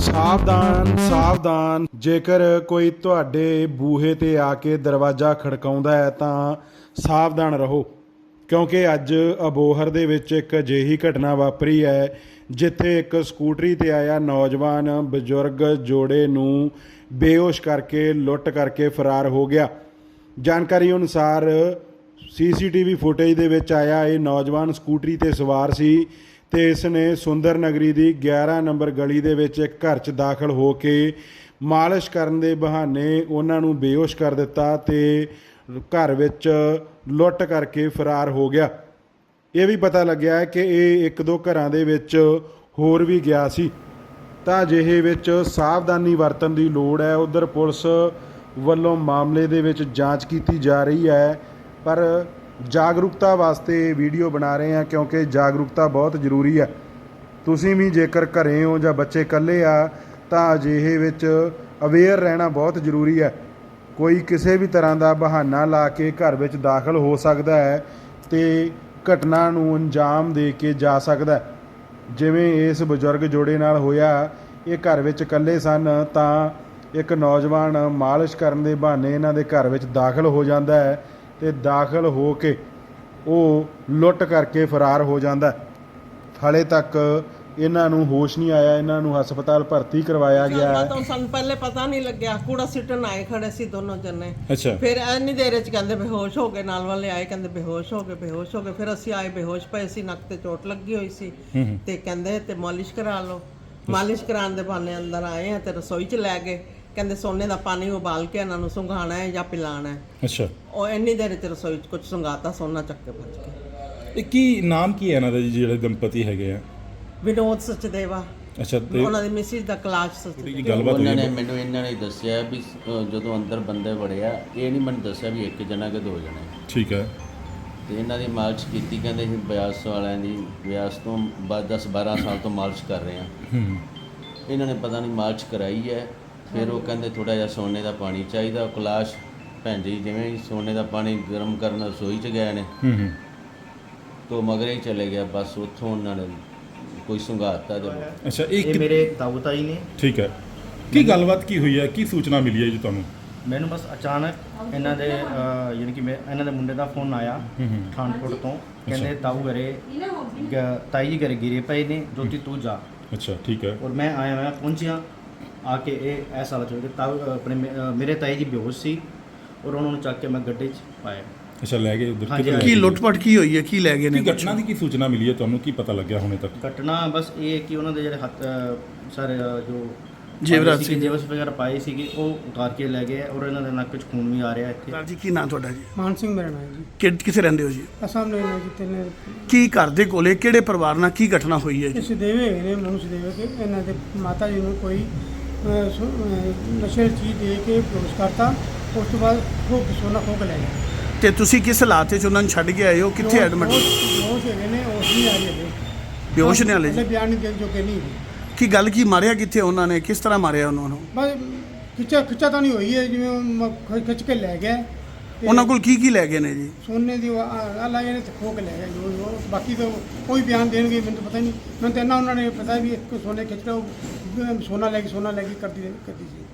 ਸਾਵਧਾਨ ਸਾਵਧਾਨ। ਜੇਕਰ ਕੋਈ ਤੁਹਾਡੇ ਬੂਹੇ ਤੇ ਆ ਕੇ ਦਰਵਾਜ਼ਾ ਖੜਕਾਉਂਦਾ ਹੈ, ਤਾਂ ਸਾਵਧਾਨ ਰਹੋ। ਕਿਉਂਕਿ ਅੱਜ ਅਬੋਹਰ ਦੇ ਵਿੱਚ ਇੱਕ ਅਜਿਹੀ ਘਟਨਾ ਵਾਪਰੀ ਹੈ, ਜਿੱਥੇ ਇੱਕ ਸਕੂਟਰੀ ਤੇ ਆਇਆ ਨੌਜਵਾਨ ਬਜ਼ੁਰਗ ਜੋੜੇ ਨੂੰ ਬੇਹੋਸ਼ ਕਰਕੇ, ਲੁੱਟ ਕਰਕੇ ਫਰਾਰ ਹੋ ਗਿਆ। ਜਾਣਕਾਰੀ ਅਨੁਸਾਰ ਸੀਸੀਟੀਵੀ ਫੁਟੇਜ ਦੇ ਵਿੱਚ ਆਇਆ ਇਹ ਨੌਜਵਾਨ ਸਕੂਟਰੀ ਤੇ ਸਵਾਰ ਸੀ ਤੇ ਇਸ ਨੇ ਸੁੰਦਰ ਨਗਰੀ ਦੀ 11 ਨੰਬਰ ਗਲੀ ਦੇ ਵਿੱਚ ਇੱਕ ਘਰ 'ਚ ਦਾਖਲ ਹੋ ਕੇ ਮਾਲਿਸ਼ ਕਰਨ ਦੇ ਬਹਾਨੇ ਉਹਨਾਂ ਨੂੰ ਬੇਹੋਸ਼ ਕਰ ਦਿੱਤਾ ਤੇ ਘਰ ਵਿੱਚ ਲੁੱਟ ਕਰਕੇ ਫਰਾਰ ਹੋ ਗਿਆ। ਇਹ ਵੀ ਪਤਾ ਲੱਗਿਆ ਕਿ ਇਹ ਇੱਕ ਦੋ ਘਰਾਂ ਦੇ ਵਿੱਚ ਹੋਰ ਵੀ ਗਿਆ ਸੀ। ਤਾਂ ਅਜਿਹੇ ਵਿੱਚ ਸਾਵਧਾਨੀ ਵਰਤਣ ਦੀ ਲੋੜ ਹੈ। ਉਧਰ ਪੁਲਿਸ ਵੱਲੋਂ ਮਾਮਲੇ ਦੇ ਵਿੱਚ ਜਾਂਚ ਕੀਤੀ ਜਾ ਰਹੀ ਹੈ। ਪਰ ਜਾਗਰੂਕਤਾ ਵਾਸਤੇ ਵੀਡੀਓ ਬਣਾ ਰਹੇ ਹਾਂ ਕਿਉਂਕਿ ਜਾਗਰੂਕਤਾ ਬਹੁਤ ਜ਼ਰੂਰੀ ਹੈ। ਤੁਸੀਂ ਵੀ ਜੇਕਰ ਘਰੇ ਹੋ ਜਾਂ ਬੱਚੇ ਇਕੱਲੇ ਆ, ਤਾਂ ਅਜਿਹੇ ਵਿੱਚ ਅਵੇਅਰ ਰਹਿਣਾ ਬਹੁਤ ਜ਼ਰੂਰੀ ਹੈ। ਕੋਈ ਕਿਸੇ ਵੀ ਤਰ੍ਹਾਂ ਦਾ ਬਹਾਨਾ ਲਾ ਕੇ ਘਰ ਵਿੱਚ ਦਾਖਲ ਹੋ ਸਕਦਾ ਹੈ ਤੇ ਘਟਨਾ ਨੂੰ ਅੰਜਾਮ ਦੇ ਕੇ ਜਾ ਸਕਦਾ ਜਿਵੇਂ ਇਸ ਬਜ਼ੁਰਗ ਜੋੜੇ ਨਾਲ ਹੋਇਆ, ਇਹ ਘਰ ਵਿੱਚ ਇਕੱਲੇ ਸਨ ਤਾਂ ਇੱਕ ਨੌਜਵਾਨ ਮਾਲਿਸ਼ ਕਰਨ ਦੇ ਬਹਾਨੇ ਇਹਨਾਂ ਦੇ ਘਰ ਵਿੱਚ ਦਾਖਲ ਹੋ ਜਾਂਦਾ ਹੈ ਤੇ ਦਾਖਲ ਹੋ ਕੇ ਉਹ ਲੁੱਟ ਕਰਕੇ ਫਰਾਰ ਹੋ ਜਾਂਦਾ ਹਾਲੇ ਤੱਕ ਇਹਨਾਂ ਨੂੰ ਹੋਸ਼ ਨਹੀਂ ਆਇਆ ਇਹਨਾਂ ਨੂੰ ਹਸਪਤਾਲ ਭਰਤੀ ਕਰਵਾਇਆ ਗਿਆ ਜਾਂਦਾ ਹੈ। ਤਾਂ ਸਾਨੂੰ ਪਹਿਲੇ ਪਤਾ ਨਹੀਂ ਲੱਗਿਆ ਕੂੜਾ ਸਿੱਟਣ ਆਏ ਖੜੇ ਸੀ ਦੋਨੋਂ ਜਣੇ। ਅੱਛਾ। ਫਿਰ ਇੰਨੀ ਦੇਰ ਚ ਕਹਿੰਦੇ ਬੇਹੋਸ਼ ਹੋ ਗਏ ਨਾਲ ਵਾਲੇ ਆਏ ਕਹਿੰਦੇ ਬੇਹੋਸ਼ ਹੋ ਗਏ ਬੇਹੋਸ਼ ਹੋ ਗਏ। ਫਿਰ ਅਸੀਂ ਆਏ ਬੇਹੋਸ਼ ਪਏ ਸੀ ਨੱਕ ਤੇ ਚੋਟ ਲੱਗੀ ਹੋਈ ਸੀ। ਤੇ ਕਹਿੰਦੇ ਤੇ ਮਾਲਿਸ਼ ਕਰਾ ਲਓ। ਮਾਲਿਸ਼ ਕਰਾਉਣ ਦੇ ਬਹਾਨੇ ਅੰਦਰ ਆਏ ਆ ਤੇ ਰਸੋਈ ਚ ਲੈ ਗਏ। ਕਹਿੰਦੇ ਸੋਨੇ ਦਾ ਪਾਣੀ ਉਬਾਲ ਕੇ ਇਹਨਾਂ ਨੂੰ ਸੁੰਘਾਣਾ ਹੈ ਜਾਂ ਪਿਲਾਣਾ ਹੈ। ਅੱਛਾ। ਉਹ ਇੰਨੀ ਦੇਰ ਚ ਰਸੋਈ ਚ ਕੁਝ ਸੁੰਘਾਤਾ ਸੋਨਾ ਚੱਕ ਕੇ ਭੱਜ ਗਏ ਇਹ ਕੀ ਨਾਮ ਕੀ ਹੈ ਇਹਨਾਂ ਦਾ ਜੀ ਜਿਹੜੇ ਦੰਪਤੀ ਹੈਗੇ ਆ? ਵਿਨੋਦ ਸਚਦੇਵਾ। ਅੱਛਾ ਤੇ ਉਹਨਾਂ ਦੀ ਮਿਸਿਸ ਦਾ ਕਲਾਸ਼ ਸਚਦੇਵਾ। ਗੱਲਬਾਤ ਹੋਈ ਉਹਨਾਂ ਨੇ ਹੈ? ਮੈਨੂੰ ਇਹਨਾਂ ਨੇ ਦੱਸਿਆ ਵੀ ਅ, ਜਦੋਂ ਅੰਦਰ ਬੰਦੇ ਵੜਿਆ ਇਹ ਨਹੀਂ ਮੈਨੂੰ ਦੱਸਿਆ ਵੀ ਇੱਕ ਜਣਾ ਕਿ ਦੋ ਜਣੇ। ਠੀਕ ਹੈ। ਤੇ ਇਹਨਾਂ ਦੀ ਮਾਲਿਸ਼ ਕੀਤੀ ਕਹਿੰਦੇ ਸੀ ਬਿਆਸ ਵਾਲਿਆਂ ਦੀ ਬਿਆਸ ਤੋਂ ਬਾਅਦ 10 12 ਸਾਲ ਤੋਂ ਮਾਲਿਸ਼ ਕਰ ਰਹੇ ਆ ਹੂੰ। ਇਹਨਾਂ ਨੇ ਪਤਾ ਨਹੀਂ ਮਾਲਿਸ਼ ਕਰਾਈ ਹੈ ਫਿਰ ਉਹ ਕਹਿੰਦੇ ਥੋੜਾ ਜਿਹਾ ਸੋਨੇ ਦਾ ਪਾਣੀ ਚਾਹੀਦਾ ਉਹ ਕਲਾਸ਼ ਭੈਣ ਜੀ ਜਿਵੇਂ ਹੀ ਸੋਨੇ ਦਾ ਪਾਣੀ ਗਰਮ ਕਰਨ ਰਸੋਈ 'ਚ ਗਏ ਨੇ। ਹੂੰ ਹੂੰ। ਤੋਂ ਮਗਰੇ ਹੀ ਚਲੇ ਗਿਆ ਬਸ ਉੱਥੋਂ ਉਹਨਾਂ ਨੇ ਕੋਈ ਸੁੰਘਾਤਾ ਜਦੋਂ ਅੱਛਾ ਇਹ ਇਹ ਕਿ- ਮੇਰੇ ਤਾਊ ਤਾਈ ਨੇ। ਠੀਕ ਹੈ। ਕੀ ਗੱਲਬਾਤ ਕੀ ਹੋਈ ਹੈ? ਕੀ ਸੂਚਨਾ ਮਿਲੀ ਹੈ ਜੀ ਤੁਹਾਨੂੰ? ਮੈਨੂੰ ਬਸ ਅਚਾਨਕ ਇਹਨਾਂ ਦੇ ਯਾਨੀ ਕਿ ਮੈਂ ਇਹਨਾਂ ਦੇ ਮੁੰਡੇ ਦਾ ਫੋਨ ਆਇਆ ਹੂੰ ਹੂੰ। ਪਠਾਨਕੋਟ ਤੋਂ। ਕਹਿੰਦੇ ਤਾਊ ਘਰੇ ਗ- ਤਾਈ ਜੀ ਘਰੇ ਗਿਰੇ ਪਏ ਨੇ ਜੋਤੀ ਤੂੰ ਜਾ। ਅੱਛਾ ਠੀਕ ਹੈ। ਔਰ ਮੈਂ ਆਇਆ ਮੈਂ ਪਹੁੰਚਿਆ। ਆ ਕੇ ਇਹ ਐਸਾ ਰਿਹਾ ਤਾਊ ਅਹ, ਆਪਣੇ ਮੇ- ਮੇਰੇ ਤਾਈ ਜੀ ਬੇਹੋਸ਼ ਸੀ ਔਰ ਉਹਨਾਂ ਨੂੰ ਚੱਕ ਕੇ ਮੈਂ ਗੱਡੇ 'ਚ ਪਾਇਆ। ਅੱਛਾ ਲੈ ਗਏ ਉਧਰ। ਹਾਂਜੀ? ਕੀ ਲੁੱਟਪਟ ਕੀ ਹੋਈ ਹੈ? ਕੀ ਲੈ ਗਏ ਨੇ ਕੀ ਘਟਨਾ ਦੀ ਕੀ ਸੂਚਨਾ ਮਿਲੀ ਹੈ ਤੁਹਾਨੂੰ? ਕੀ ਪਤਾ ਲੱਗਿਆ ਹੁਣੇ ਤੱਕ? ਘਟਨਾ ਬਸ ਇਹ ਹੈ ਕਿ ਉਹਨਾਂ ਦੇ ਜਿਹੜੇ ਹੱਥ ਸਾਰੇ ਅਹ, ਜੋ ਜੇਵਰਾਤ ਪਾਏ ਸੀਗੇ, ਸੀ। ਜੇਵਰਾਤ ਵਗੈਰਾ ਪਾਏ ਸੀਗੇ ਉਹ ਉਤਾਰ ਕੇ ਲੈ ਗਏ ਔਰ ਇਹਨਾਂ ਦੇ ਨੱਕ 'ਚ ਖੂਨ ਵੀ ਆ ਰਿਹਾ ਇੱਥੇ। ਸਰ ਜੀ ਕੀ ਨਾਂ ਤੁਹਾਡਾ ਜੀ? ਮਾਨ ਸਿੰਘ ਮੇਰਾ ਨਾਮ ਹੈ ਜੀ। ਕਿੱਥੇ ਰਹਿੰਦੇ ਹੋ ਜੀ? ਅਸਾਮ ਨੇ ਜਿੱਤੇ ਨੇ ਕੀ ਘਰ ਦੇ ਕੋਲੇ ਕਿਹੜੇ ਪਰਿਵਾਰ ਨਾਲ ਕੀ ਘਟਨਾ ਹੋਈ ਹੈ ਜੀ? ਇਸ ਦੇਵੇ ਨੇ ਮਨੁੱਖ ਦੇਵੇ ਕਿ ਇਹਨਾਂ ਦੇ ਮਾਤਾ ਜੀ ਨੂੰ ਕੋਈ ਨਸ਼ੇ ਚੀਜ਼ ਦੇ ਕੇ ਬੇਹੋਸ਼ ਕਰਤਾ। ਉਸ ਤੋਂ ਬਾਅਦ ਉਹ ਸੋਨਾ ਖੋਹ ਕੇ ਲੈ ਗਿਆ। ਤੇ ਤੁਸੀਂ ਕਿਸ ਹਾਲਾਤ ਵਿੱਚ ਉਹਨਾਂ ਨੂੰ ਛੱਡ ਕੇ ਆਏ ਹੋ? ਕਿੱਥੇ ਐਡਮਿਟ ਬੇਹੋਸ਼ ਹੈਗੇ ਨੇ ਉਹ ਨਹੀਂ ਆ ਰਹੀ ਬੇਹੋਸ਼ ਨੇ ਹਾਲੇ ਜੀ? ਬਿਆਨ ਨਹੀਂ ਦੇਣ ਜੋਗੇ ਨਹੀਂ ਕੀ ਗੱਲ ਕੀ ਮਾਰਿਆ ਕਿੱਥੇ ਉਹਨਾਂ ਨੇ? ਕਿਸ ਤਰ੍ਹਾਂ ਮਾਰਿਆ ਉਹਨਾਂ ਨੂੰ? ਬਸ ਖਿੱਚਾ ਖਿੱਚਾ ਤਾਂ ਨਹੀਂ ਹੋਈ ਹੈ ਜਿਵੇਂ ਉਹ ਖਿੱਚ ਕੇ ਲੈ ਗਿਆ। ਉਹਨਾਂ ਕੋਲ ਕੀ ਕੀ ਲੈ ਗਏ ਨੇ ਜੀ? ਸੋਨੇ ਦੀ ਉਹ ਆ ਆ ਲਾਏ ਨੇ ਤੇ ਖੋਹ ਕੇ ਲੈ ਗਿਆ ਜੋ ਬਾਕੀ ਤਾਂ ਕੋਈ ਬਿਆਨ ਦੇਣਗੇ ਮੈਨੂੰ ਪਤਾ ਨਹੀਂ। ਮੈਨੂੰ ਤਾਂ ਇੰਨਾ ਉਹਨਾਂ ਨੇ ਪਤਾ ਵੀ ਇੱਕ ਸੋਨੇ ਖਿੱਚ ਰਿਹਾ ਉਹ ਸੋਨਾ ਲੈ ਕੇ ਸੋਨਾ ਲੈ ਕੇ ਕਰਦੀ ਕਰਦੀ ਸੀ।